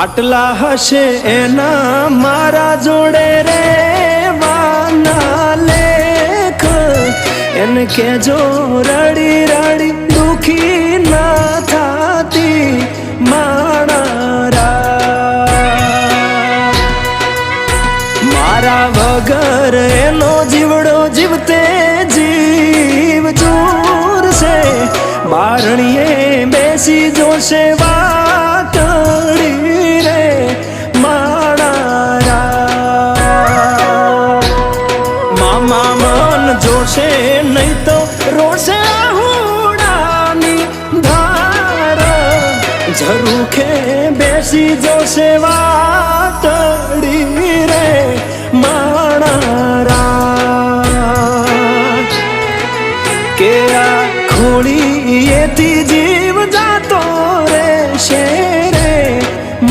આટલા હશે એના મારા જોડે રે વાના લેખ. એને કેજો રડી રડી, દુખી ના થાતી માણારા. મારા વગર એનો જીવડો જીવતે જીવ જોરશે બારણીએ બેસી જોશે વાતડી માં જોશે નહીં તો રોશે હુડાની ધાર. ઝરૂખે બેસી જોશે વાતડી રે માણારા. કે આ ખોળી એથી